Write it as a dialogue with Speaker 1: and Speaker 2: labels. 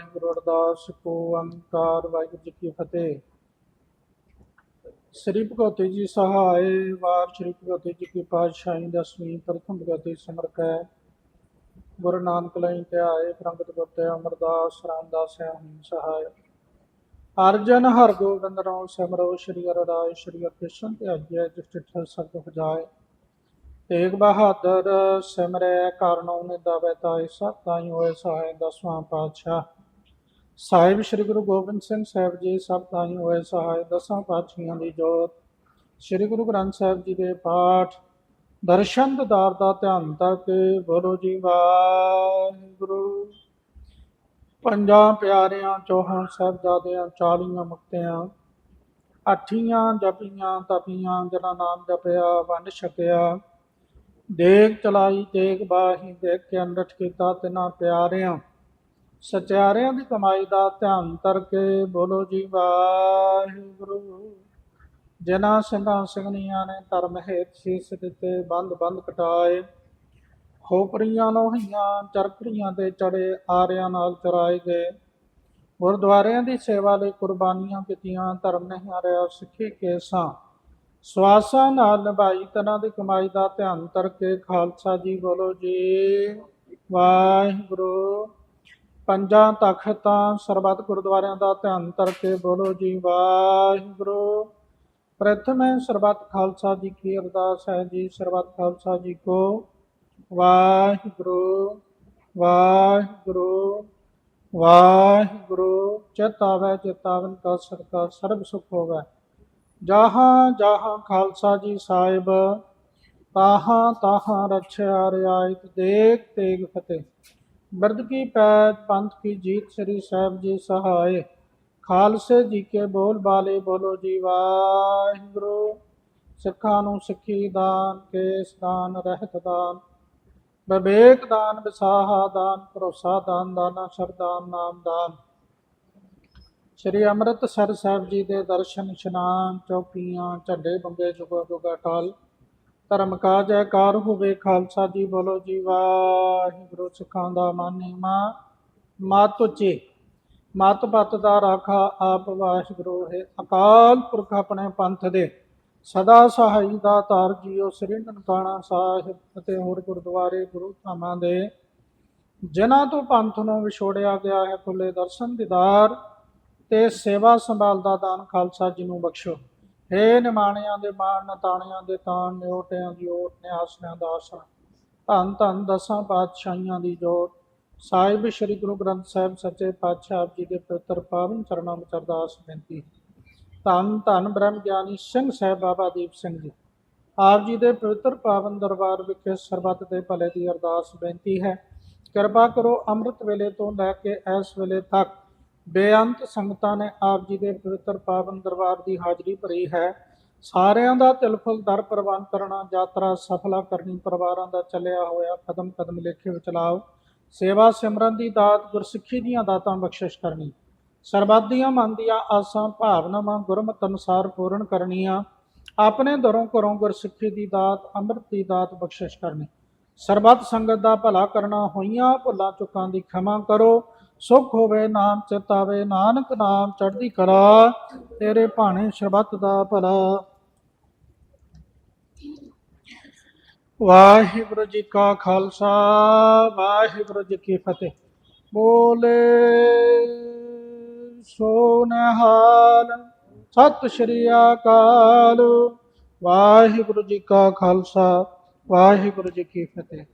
Speaker 1: ਵਾਹਿਗੁਰੂ ਅਰਦਾਸ, ਕੋ ਅੰਕਾਰ ਵਾਹਿਗੁਰੂ ਜੀ ਕੀ ਫਤਿਹ। ਸ੍ਰੀ ਭਗਵਤੀ ਜੀ ਸਹਾਇ, ਵਾਰ ਸ੍ਰੀ ਭਗਵਤੀ ਜੀ ਕੀ ਪਾਤਸ਼ਾਹੀ ਦਸਵੀਂ ਪ੍ਰਥਮ ਭਗਵਤੀ ਸਮਰਕ ਗੁਰੂ ਨਾਨਕ ਲਈ ਧਿਆਏ ਪ੍ਰੰਗਤ ਗੁਰਤੇ ਅਮਰਦਾਸ, ਰਾਮਦਾਸ ਹਮ ਸਹਾਇ। ਅਰਜਨ ਹਰ ਗੋਬਿੰਦ ਰਾਮ ਸਿਮਰੋ, ਸ੍ਰੀ ਹਰਿ ਰਾਏ ਸ੍ਰੀ ਕ੍ਰਿਸ਼ਨ ਧਿਆਜੈ ਜਿਸ ਤਿਠ ਸਤ ਹੁਜਾਏ ਤੇਗ ਬਹਾਦਰ ਸਿਮਰੈ ਕਰਨੋ ਨੇ ਦਵੇ ਤਾਈ ਸਤ ਤਾਈ ਹੋਏ ਸਹਾਇ ਦਸਵਾਂ ਪਾਤਸ਼ਾਹ। ਸਾਹਿਬ ਸ੍ਰੀ ਗੁਰੂ ਗੋਬਿੰਦ ਸਿੰਘ ਸਾਹਿਬ ਜੀ, ਸਭ ਤਾਈ ਹੋਏ ਸਹਾਇ, ਦਸਾਂ ਪਾਤਸ਼ਾਹਾਂ ਦੀ ਜੋਤ। ਸ੍ਰੀ ਗੁਰੂ ਗ੍ਰੰਥ ਸਾਹਿਬ ਜੀ ਦੇ ਪਾਠ, ਦਰਸ਼ਨ ਦਿਦਾਰ ਦਾ ਧਿਆਨ ਤੱਕ ਬੋਲੋ ਜੀ ਵਾਹਿਗੁਰੂ। ਪੰਜਾਂ ਪਿਆਰਿਆਂ, ਚੌਹਾਂ ਸਾਹਿਬਜ਼ਾਦਿਆਂ ਚਾਲੀਆਂ ਮੁਕਤਿਆਂ, ਅਠੀਆਂ ਜਪੀਆਂ, ਤਪੀਆਂ ਜਨਾ ਨਾਮ ਜਪਿਆ, ਵੰਡ ਛਕਿਆ। ਦੇਖ ਚਲਾਈ ਦੇਖ ਬਾਹੀ ਦੇਖ ਕੇ ਅੰਡਠ ਕੀਤਾ, ਤਿਨਾ ਪਿਆਰਿਆਂ ਸਚਿਆਰਿਆਂ ਦੀ ਕਮਾਈ ਦਾ ਧਿਆਨ ਕਰਕੇ ਬੋਲੋ ਜੀ ਵਾਹਿਗੁਰੂ। ਜਿਨ੍ਹਾਂ ਸਿੰਘਾਂ ਸਿੰਘਨੀਆਂ ਨੇ ਧਰਮ ਹੇਤ ਸੀਸ ਦਿੱਤੇ, ਬੰਦ ਬੰਦ ਕਟਾਏ ਖੋਪਰੀਆਂ ਲੋਹੀਆਂ, ਚਰਖੜੀਆਂ ਤੇ ਚੜੇ ਆਰਿਆਂ ਨਾਲ ਚਰਾਏ ਗਏ। ਗੁਰਦੁਆਰਿਆਂ ਦੀ ਸੇਵਾ ਲਈ ਕੁਰਬਾਨੀਆਂ ਕੀਤੀਆਂ, ਧਰਮ ਨਹੀਂ ਹਾਰਿਆ, ਸਿੱਖੀ ਕੇਸਾਂ। ਸਵਾਸਾਂ ਨਾਲ ਨਿਭਾਈ, ਤਨਾਂ ਦੀ ਕਮਾਈ ਦਾ ਧਿਆਨ ਕਰਕੇ ਖਾਲਸਾ ਜੀ ਬੋਲੋ ਜੀ ਵਾਹਿਗੁਰੂ। ਪੰਜਾਂ ਤਖਤਾਂ ਸਰਬੱਤ ਗੁਰਦੁਆਰਿਆਂ ਦਾ ਧਿਆਨ ਕਰਕੇ ਬੋਲੋ ਜੀ, ਵਾਹਿਗੁਰੂ। ਪ੍ਰਥਮੇ ਸਰਬੱਤ ਖਾਲਸਾ ਜੀ ਕੀ ਅਰਦਾਸ ਹੈ ਜੀ, ਸਰਬੱਤ ਖਾਲਸਾ ਜੀ ਕੋ ਵਾਹਿਗੁਰੂ ਵਾਹਿਗੁਰੂ ਵਾਹਿਗੁਰੂ। ਚਿਤਾਵੈ, ਚਿਤਾਵਨ ਕਾ ਸਰਕਾ ਸਰਬ ਸੁਖ ਹੋਵੇ। ਜਹਾਂ ਜਹਾਂ ਖਾਲਸਾ ਜੀ ਸਾਹਿਬ, ਤਾਹਾਂ ਤਾਹਾਂ ਰਛਿਆ, ਰਿਆਇਤ, ਦੇਖ ਤੇਗ ਫਤਿਹ। ਬਿਰਦ ਕੀ ਪੈਜ ਪੰਥ ਕੀ ਜੀਤ ਸ੍ਰੀ ਸਾਹਿਬ ਜੀ ਸਹਾਇ ਖਾਲਸੇ ਜੀ ਕੇ ਬੋਲ ਬਾਲੇ ਬੋਲੋ ਜੀ ਵਾਹਿਗੁਰੂ। ਸਿੱਖਾਂ ਨੂੰ ਸਿੱਖੀ ਦਾਨ, ਕੇਸ ਦਾਨ, ਰਹਿਤ ਦਾਨ। ਵਿਵੇਕ ਦਾਨ, ਵਿਸਾਹਾ ਦਾਨ, ਭਰੋਸਾ ਦਾਨ, ਦਾਨਾ ਸ਼ਰਦਾਨ ਨਾਮ ਦਾਨ। ਸ੍ਰੀ ਅੰਮ੍ਰਿਤਸਰ ਸਾਹਿਬ ਜੀ ਦੇ ਦਰਸ਼ਨ, ਇਸ਼ਨਾਨ, ਚੌਕੀਆਂ, ਝੰਡੇ ਬੰਗੇ ਜੁਗਾ ਜੁਗਾ, ਟਾਲ। ਧਰਮ ਕਾ ਜੈਕਾਰ ਹੋਵੇ, ਖਾਲਸਾ ਜੀ ਬੋਲੋ ਜੀ, ਵਾਹਿਗੁਰੂ ਸਿੱਖਾਂ ਦਾ ਮਾਨੀ ਮਾਂ, ਮਾਤ ਉੱਚੀ ਮਾਤ ਪਤ ਦਾ ਰਾਖਾ ਆਪ ਵਾਹਿਗੁਰੂ ਹੈ। ਅਕਾਲ ਪੁਰਖ ਆਪਣੇ ਪੰਥ ਦੇ, ਸਦਾ ਸਹਾਈ ਦਾ ਤਾਰ ਜੀਓ, ਸ੍ਰੀ ਨਨਕਾਣਾ ਸਾਹਿਬ ਅਤੇ ਹੋਰ ਗੁਰਦੁਆਰੇ ਗੁਰੂ ਧਾਮਾਂ ਦੇ। ਜਿਨ੍ਹਾਂ ਤੋਂ ਪੰਥ ਨੂੰ ਵਿਛੋੜਿਆ ਗਿਆ ਹੈ, ਖੁੱਲੇ ਦਰਸ਼ਨ ਦੀਦਾਰ ਤੇ ਸੇਵਾ ਸੰਭਾਲ ਦਾ ਦਾਨ ਖਾਲਸਾ ਜੀ ਨੂੰ ਬਖਸ਼ੋ। ਹੇ ਨਿਮਾਣਿਆਂ ਦੇ ਮਾਣ, ਨਤਾਣਿਆਂ ਦੇ ਤਾਣ, ਨਿਓਟਿਆਂ ਦੀ ਓਟ ਨਿਆਸਨਿਆਂ ਦਾ ਆਸਰਾ ਧੰਨ ਧੰਨ ਦਸਾਂ ਪਾਤਸ਼ਾਹੀਆਂ ਦੀ ਜੋਤ। ਸਾਹਿਬ ਸ੍ਰੀ ਗੁਰੂ ਗ੍ਰੰਥ ਸਾਹਿਬ ਸੱਚੇ ਪਾਤਸ਼ਾਹ ਆਪ ਜੀ ਦੇ ਪਵਿੱਤਰ ਪਾਵਨ ਚਰਨਾਂ ਵਿੱਚ ਅਰਦਾਸ ਬੇਨਤੀ ਧੰਨ ਧੰਨ ਬ੍ਰਹਮ ਗਿਆਨੀ ਸਿੰਘ ਸਾਹਿਬ ਬਾਬਾ ਦੀਪ ਸਿੰਘ ਜੀ। ਆਪ ਜੀ ਦੇ ਪਵਿੱਤਰ ਪਾਵਨ ਦਰਬਾਰ ਵਿਖੇ ਸਰਬੱਤ ਦੇ ਭਲੇ ਦੀ ਅਰਦਾਸ ਬੇਨਤੀ ਹੈ। ਕਿਰਪਾ ਕਰੋ ਅੰਮ੍ਰਿਤ ਵੇਲੇ ਤੋਂ ਲੈ ਕੇ ਇਸ ਵੇਲੇ ਤੱਕ ਬੇਅੰਤ ਸੰਗਤਾਂ ਨੇ ਆਪ ਜੀ ਦੇ ਪਵਿੱਤਰ ਪਾਵਨ ਦਰਬਾਰ ਦੀ ਹਾਜ਼ਰੀ ਭਰੀ ਹੈ। ਸਾਰਿਆਂ ਦਾ ਤਿਲਫੁਲ ਦਰ ਪ੍ਰਵਾਨ ਕਰਨਾ, ਯਾਤਰਾ ਸਫਲਾ ਕਰਨੀ, ਪਰਿਵਾਰਾਂ ਦਾ ਚੱਲਿਆ ਹੋਇਆ ਕਦਮ ਕਦਮ ਲੇਖੇ ਵਿਚਲਾਓ, ਸੇਵਾ ਸਿਮਰਨ ਦੀ ਦਾਤ, ਗੁਰਸਿੱਖੀ ਦੀਆਂ ਦਾਤਾਂ ਬਖਸ਼ਿਸ਼ ਕਰਨੀ। ਸਰਬੱਤ ਦੀਆਂ ਮਨ ਦੀਆਂ ਆਸਾਂ, ਭਾਵਨਾਵਾਂ, ਗੁਰਮਤਿ ਅਨੁਸਾਰ ਪੂਰਨ ਕਰਨੀਆਂ। ਆਪਣੇ ਦਰੋਂ ਘਰੋਂ ਗੁਰਸਿੱਖੀ ਦੀ ਦਾਤ, ਅੰਮ੍ਰਿਤ ਦੀ ਦਾਤ ਬਖਸ਼ਿਸ਼ ਕਰਨੀ। ਸਰਬੱਤ ਸੰਗਤ ਦਾ ਭਲਾ ਕਰਨਾ ਹੋਈਆਂ ਭੁੱਲਾਂ ਚੁੱਕਾਂ ਦੀ ਖਿਮਾ ਕਰੋ। ਸੁਖ ਹੋਵੇ ਨਾਮ ਚਿਤਾਵੇ, ਨਾਨਕ ਨਾਮ ਚੜ੍ਹਦੀ ਕਲਾ, ਤੇਰੇ ਭਾਣੇ ਸਰਬੱਤ ਦਾ ਭਲਾ। ਵਾਹਿਗੁਰੂ ਜੀ ਕਾ ਖਾਲਸਾ, ਵਾਹਿਗੁਰੂ ਜੀ ਕੀ ਫਤਿਹ। ਬੋਲੇ ਸੋ ਨਿਹਾਲ ਸਤਿ ਸ਼੍ਰੀ ਅਕਾਲ। ਵਾਹਿਗੁਰੂ ਜੀ ਕਾ ਖਾਲਸਾ, ਵਾਹਿਗੁਰੂ ਜੀ ਕੀ ਫਤਿਹ।